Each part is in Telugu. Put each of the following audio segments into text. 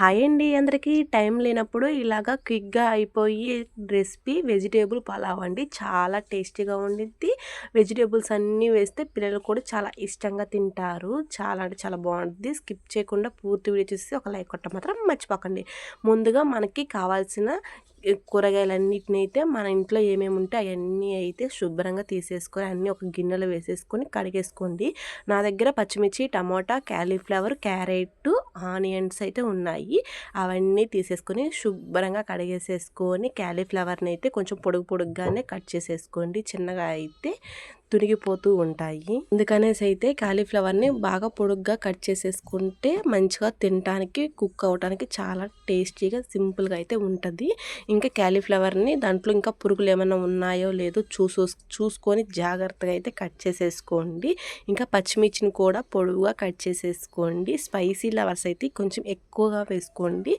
హాయ్ అండి అందరికీ. టైం లేనప్పుడు ఇలాగా క్విక్గా అయిపోయి రెసిపీ వెజిటేబుల్ పలావ్ అండి. చాలా టేస్టీగా ఉండిద్ది. వెజిటేబుల్స్ అన్నీ వేస్తే పిల్లలు కూడా చాలా ఇష్టంగా తింటారు. చాలా అంటే చాలా బాగుంటుంది స్కిప్ చేయకుండా పూర్తి వీడియో చూసి ఒక లైక్ కొట్ట మాత్రం మర్చిపోకండి. ముందుగా మనకి కావాల్సిన కూరగాయలన్నిటిని అయితే మన ఇంట్లో ఏమేమి ఉంటే అవన్నీ అయితే శుభ్రంగా తీసేసుకొని అన్నీ ఒక గిన్నెలో వేసేసుకొని కడిగేసుకోండి. నా దగ్గర పచ్చిమిర్చి టమాటా క్యాలీఫ్లవర్ క్యారెట్ ఆనియన్స్ అయితే ఉన్నాయి. అవన్నీ తీసేసుకొని శుభ్రంగా కడిగేసేసుకొని క్యాలీఫ్లవర్ని అయితే కొంచెం పొడుగు పొడుగ్గానే కట్ చేసేసుకోండి. చిన్నగా అయితే తునిగిపోతూ ఉంటాయి. అందుకనేసి అయితే కాలీఫ్లవర్ని బాగా పొడుగ్గా కట్ చేసేసుకుంటే మంచిగా తినడానికి కుక్ అవడానికి చాలా టేస్టీగా సింపుల్గా అయితే ఉంటుంది. ఇంకా క్యాలీఫ్లవర్ని దాంట్లో ఇంకా పురుగులు ఏమైనా ఉన్నాయో లేదో చూసో చూసుకొని జాగ్రత్తగా అయితే కట్ చేసేసుకోండి. ఇంకా పచ్చిమిర్చిని కూడా పొడుగుగా కట్ చేసేసుకోండి. స్పైసీ లవర్స్ అయితే కొంచెం ఎక్కువగా వేసుకోండి.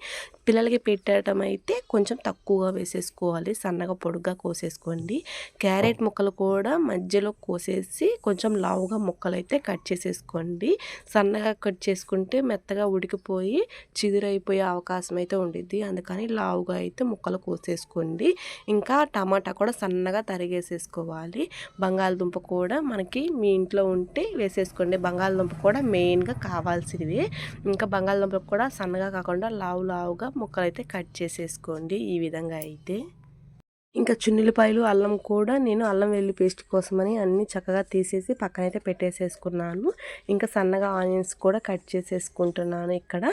పిల్లలకి పెట్టడం అయితే కొంచెం తక్కువగా వేసేసుకోవాలి. సన్నగా పొడుగ్గా కోసేసుకోండి. క్యారెట్ ముక్కలు కూడా మధ్యలో కోసేసి కొంచెం లావుగా ముక్కలు అయితే కట్ చేసేసుకోండి. సన్నగా కట్ చేసుకుంటే మెత్తగా ఉడికిపోయి చిదురైపోయే అవకాశం అయితే ఉండిద్ది. అందుకని లావుగా అయితే ముక్కలు కోసేసుకోండి. ఇంకా టమాటా కూడా సన్నగా తరిగేసేసుకోవాలి. బంగాళదుంప కూడా మనకి మీ ఇంట్లో ఉంటే వేసేసుకోండి. బంగాళదుంప కూడా మెయిన్గా కావాల్సినవి. ఇంకా బంగాళదుంప కూడా సన్నగా కాకుండా లావు లావుగా ముక్కలు అయితే కట్ చేసేసుకోండి ఈ విధంగా అయితే. ఇంకా చున్నిలపాయలు అల్లం కూడా నేను అల్లం వెల్లి పేస్ట్ కోసమని అన్నీ చక్కగా తీసేసి పక్కనైతే పెట్టేసేసుకున్నాను. ఇంకా సన్నగా ఆనియన్స్ కూడా కట్ చేసేసుకుంటున్నాను ఇక్కడ.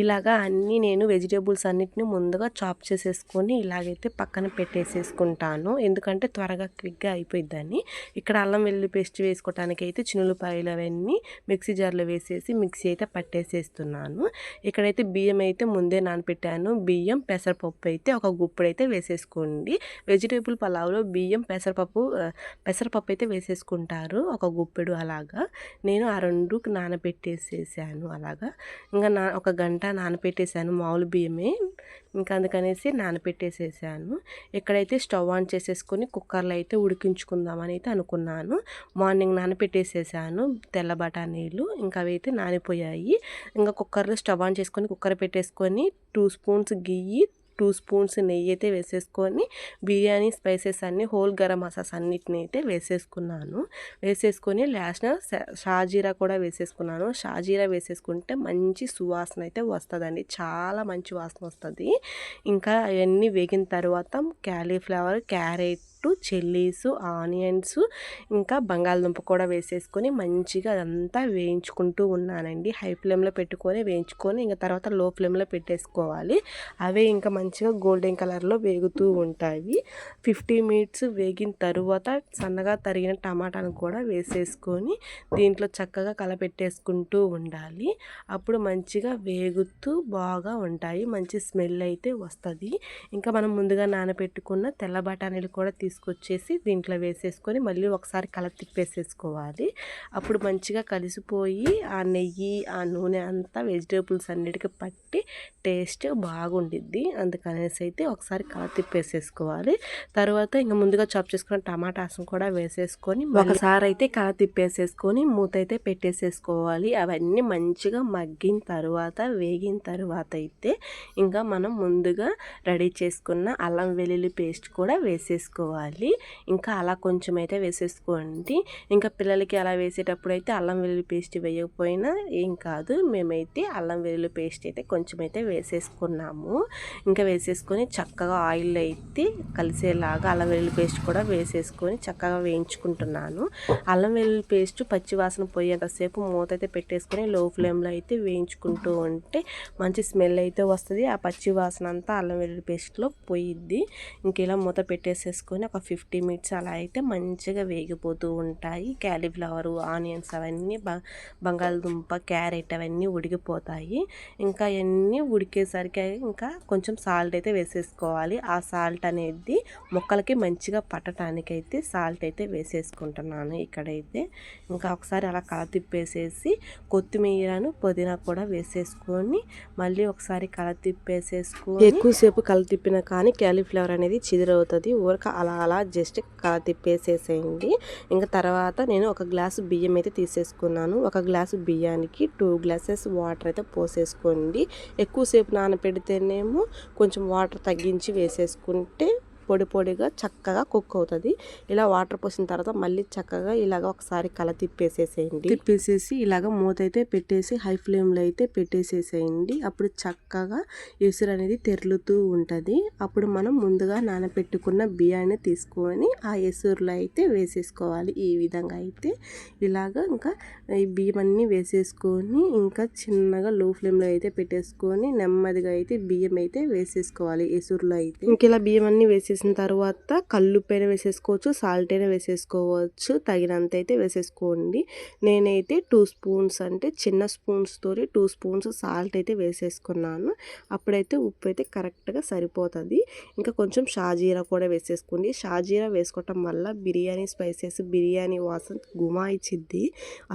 ఇలాగా అన్నీ నేను వెజిటేబుల్స్ అన్నిటిని ముందుగా చాప్ చేసేసుకొని ఇలాగైతే పక్కన పెట్టేసేసుకుంటాను. ఎందుకంటే త్వరగా క్విక్గా అయిపోయిద్దని. ఇక్కడ అల్లం వెల్లి పేస్ట్ వేసుకోవటానికి అయితే చిన్నులపాయలు అవన్నీ మిక్సీ జార్లో వేసేసి మిక్సీ అయితే పట్టేసేస్తున్నాను. ఇక్కడైతే బియ్యం అయితే ముందే నానపెట్టాను. బియ్యం పెసరపప్పు అయితే ఒక గుప్పుడు అయితే వేసేసుకోండి. వెజిటేబుల్ పలావ్లో బియ్యం పెసరపప్పు పెసరపప్పు అయితే వేసేసుకుంటారు. ఒక గుప్పెడు అలాగా. నేను ఆ రెండు నానబెట్టేసేసాను అలాగా. ఇంకా నా ఒక గంట నానబెట్టేసాను మామూలు బియ్యమే. ఇంకా అందుకనేసి నానబెట్టేసేసాను. ఎక్కడైతే స్టవ్ ఆన్ చేసేసుకొని కుక్కర్లో అయితే ఉడికించుకుందామని అయితే అనుకున్నాను. మార్నింగ్ నానబెట్టేసేసాను తెల్ల బఠానీలు ఇంకా అవి అయితే నానిపోయాయి. ఇంకా కుక్కర్లో స్టవ్ ఆన్ చేసుకొని కుక్కర్ పెట్టేసుకొని two spoons ghee two spoons నెయ్యి అయితే వేసేసుకొని బిర్యానీ స్పైసెస్ అన్ని హోల్ గరం మసాస్ అన్నిటిని అయితే వేసేసుకున్నాను. వేసేసుకొని లాస్ట్ షాజీరా కూడా వేసేసుకున్నాను. షాజీరా వేసేసుకుంటే మంచి సువాసన అయితే వస్తుందండి. చాలా మంచి వాసన వస్తుంది. ఇంకా అవన్నీ వేగిన తర్వాత cauliflower carrot carrot chillies onions ఇంకా బంగాళదుంప కూడా వేసేసుకొని మంచిగా అదంతా వేయించుకుంటూ ఉన్నానండి. హై ఫ్లేమ్లో పెట్టుకొని వేయించుకొని ఇంకా తర్వాత లో ఫ్లేమ్లో పెట్టేసుకోవాలి. అవే ఇంకా మంచిగా గోల్డెన్ కలర్లో వేగుతూ ఉంటాయి. ఫిఫ్టీ మినిట్స్ వేగిన తర్వాత సన్నగా తరిగిన టమాటాను కూడా వేసేసుకొని దీంట్లో చక్కగా కలపెట్టేసుకుంటూ ఉండాలి. అప్పుడు మంచిగా వేగుతూ బాగా ఉంటాయి. మంచి స్మెల్ అయితే వస్తుంది. ఇంకా మనం ముందుగా నానబెట్టుకున్న తెల్ల బఠానీలు కూడా తీసుకొచ్చేసి దీంట్లో వేసేసుకొని మళ్ళీ ఒకసారి కల తిప్పేసేసుకోవాలి. అప్పుడు మంచిగా కలిసిపోయి ఆ నెయ్యి ఆ నూనె అంతా వెజిటేబుల్స్ అన్నిటికీ పట్టి టేస్ట్ బాగుండిద్ది. అందుకనేసి అయితే ఒకసారి కల తిప్పేసేసుకోవాలి. తర్వాత ఇంకా ముందుగా చాప్ చేసుకున్న టమాటాసం కూడా వేసేసుకొని ఒకసారి అయితే కల తిప్పేసేసుకొని మూత అయితే పెట్టేసేసుకోవాలి. అవన్నీ మంచిగా మగ్గిన తర్వాత వేగిన తర్వాత అయితే ఇంకా మనం ముందుగా రెడీ చేసుకున్న అల్లం వెల్లుల్లి పేస్ట్ కూడా వేసేసుకోవాలి. వేసుకోవాలి. ఇంకా అలా కొంచెం అయితే వేసేసుకోండి. ఇంకా పిల్లలకి అలా వేసేటప్పుడు అయితే అల్లం వెల్లుల్లి పేస్ట్ వేయకపోయినా ఏం కాదు. మేమైతే అల్లం వెల్లుల్లి పేస్ట్ అయితే కొంచెం అయితే వేసేసుకున్నాము. ఇంకా వేసేసుకొని చక్కగా ఆయిల్ అయితే కలిసేలాగా అల్లం వెల్లుల్లి పేస్ట్ కూడా వేసేసుకొని చక్కగా వేయించుకుంటున్నాను. అల్లం వెల్లుల్లి పేస్ట్ పచ్చివాసన పోయేంతసేపు మూత అయితే పెట్టేసుకొని లో ఫ్లేమ్లో అయితే వేయించుకుంటూ ఉంటే మంచి స్మెల్ అయితే వస్తుంది. ఆ పచ్చి వాసన అంతా అల్లం వెల్లుల్లి పేస్ట్లో పోయిద్ది. ఇంక ఇలా మూత పెట్టేసేసుకొని ఒక ఫిఫ్టీ మినిట్స్ అలా అయితే మంచిగా వేగిపోతూ ఉంటాయి. క్యాలీఫ్లవరు ఆనియన్స్ అవన్నీ బంగాళదుంప క్యారెట్ అవన్నీ ఉడికిపోతాయి. ఇంకా అవన్నీ ఉడికేసరికి ఇంకా కొంచెం సాల్ట్ అయితే వేసేసుకోవాలి. ఆ సాల్ట్ అనేది మొక్కలకి మంచిగా పట్టడానికి అయితే సాల్ట్ అయితే వేసేసుకుంటున్నాను ఇక్కడైతే. ఇంకా ఒకసారి అలా కల తిప్పేసేసి కొత్తిమీరను పుదీనా కూడా వేసేసుకొని మళ్ళీ ఒకసారి కల తిప్పేసేసుకొని ఎక్కువసేపు కల తిప్పిన కానీ క్యాలీఫ్లవర్ అనేది చిదిరవుతుంది. ఊరక అలా అలా జస్ట్ కలర్ తిప్పేసేసేయండి. ఇంకా తర్వాత నేను ఒక గ్లాసు బియ్యం అయితే తీసేసుకున్నాను. ఒక గ్లాసు బియ్యానికి టూ గ్లాసెస్ వాటర్ అయితే పోసేసుకోండి. ఎక్కువసేపు నానపెడితేనేమో కొంచెం వాటర్ తగ్గించి వేసేసుకుంటే పొడి పొడిగా చక్కగా కుక్ అవుతుంది. ఇలా వాటర్ పోసిన తర్వాత మళ్ళీ చక్కగా ఇలాగ ఒకసారి కల తిప్పేసేసేయండి. తిప్పేసేసి ఇలాగ మూత అయితే పెట్టేసి హై ఫ్లేమ్లో అయితే పెట్టేసేసేయండి. అప్పుడు చక్కగా ఎసురు అనేది తెరులుతూ ఉంటుంది. అప్పుడు మనం ముందుగా నానబెట్టుకున్న బియ్యాన్ని తీసుకొని ఆ ఎసురులో అయితే వేసేసుకోవాలి. ఈ విధంగా అయితే ఇలాగ ఇంకా ఈ బియ్యం అన్నీ వేసేసుకొని ఇంకా చిన్నగా లో ఫ్లేమ్లో అయితే పెట్టేసుకొని నెమ్మదిగా అయితే బియ్యం అయితే వేసేసుకోవాలి ఎసురులో అయితే. ఇంక ఇలా బియ్యం అన్నీ వేసేసి వేసేసిన తర్వాత కల్లుప్పైన వేసేసుకోవచ్చు సాల్ట్ అయినా వేసేసుకోవచ్చు. తగినంత అయితే వేసేసుకోండి. నేనైతే టూ స్పూన్స్ అంటే చిన్న స్పూన్స్తో టూ స్పూన్స్ సాల్ట్ అయితే వేసేసుకున్నాను. అప్పుడైతే ఉప్పు అయితే కరెక్ట్గా సరిపోతుంది. ఇంకా కొంచెం షాజీరా కూడా వేసేసుకోండి. షాజీరా వేసుకోవటం వల్ల బిర్యానీ స్పైసెస్ బిర్యానీ వాసన గుమాయిచ్చిద్ది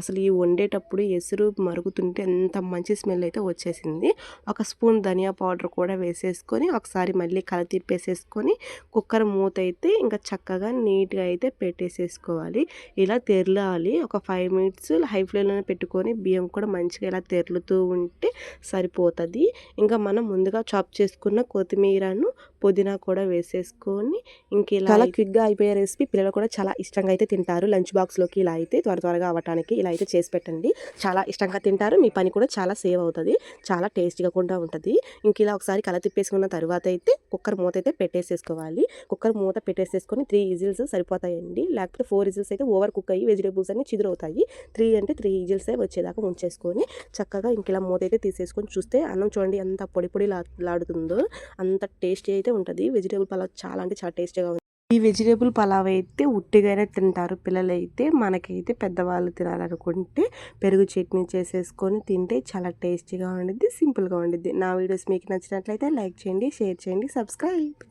అసలు ఈ వండేటప్పుడు ఎసురు మరుగుతుంటే ఎంత మంచి స్మెల్ అయితే వచ్చేసింది. ఒక స్పూన్ ధనియా పౌడర్ కూడా వేసేసుకొని ఒకసారి మళ్ళీ కల తిప్పేసేసుకొని కుక్కర్ మూత అయితే ఇంకా చక్కగా నీట్గా అయితే పెట్టేసేసుకోవాలి. ఇలా తెరలాలి. ఒక ఫైవ్ మినిట్స్ హై ఫ్లేమ్లోనే పెట్టుకొని బియ్యం కూడా మంచిగా ఇలా తెరులుతూ ఉంటే సరిపోతుంది. ఇంకా మనం ముందుగా చాప్ చేసుకున్న కొత్తిమీరను పుదీనా కూడా వేసేసుకొని ఇంక ఇలా చాలా క్విక్గా అయిపోయే రెసిపీ పిల్లలు కూడా చాలా ఇష్టంగా అయితే తింటారు. లంచ్ బాక్స్లోకి ఇలా అయితే త్వర త్వరగా అవ్వటానికి ఇలా అయితే చేసి పెట్టండి. చాలా ఇష్టంగా తింటారు. మీ పని కూడా చాలా సేవ్ అవుతుంది. చాలా టేస్టీగా కూడా ఉంటుంది. ఇంక ఇలా ఒకసారి కల తిప్పేసుకున్న తర్వాత అయితే కుక్కర్ మూత అయితే పెట్టేసేసుకోవాలి. కుక్కర్ మూత పెట్టేసేసుకొని త్రీ ఈజిల్స్ సరిపోతాయండి. లేకపోతే ఫోర్ ఈజిల్స్ అయితే ఓవర్ కుక్ అయ్యి వెజిటేబుల్స్ అన్ని చిదురవుతాయి. త్రీ అంటే త్రీ ఈజిల్స్ వచ్చేదాకా ఉంచేసుకొని చక్కగా ఇంక ఇలా మూత అయితే తీసేసుకొని చూస్తే అన్నం చూడండి ఎంత పొడి పొడి లాడుతుందో అంత టేస్టీ అయితే ఉంటుంది. వెజిటేబుల్ పలావ్ చాలా అంటే చాలా టేస్టీగా ఉంది. ఈ వెజిటేబుల్ పలావ్ అయితే ఉట్టిగానే తింటారు. పిల్లలైతే మనకైతే పెద్దవాళ్ళు తినాలనుకుంటే పెరుగు చట్నీ చేసేసుకొని తింటే చాలా టేస్టీగా ఉండిద్ది సింపుల్గా ఉండిద్ది. నా వీడియోస్ మీకు నచ్చినట్లయితే లైక్ చేయండి షేర్ చేయండి సబ్స్క్రైబ్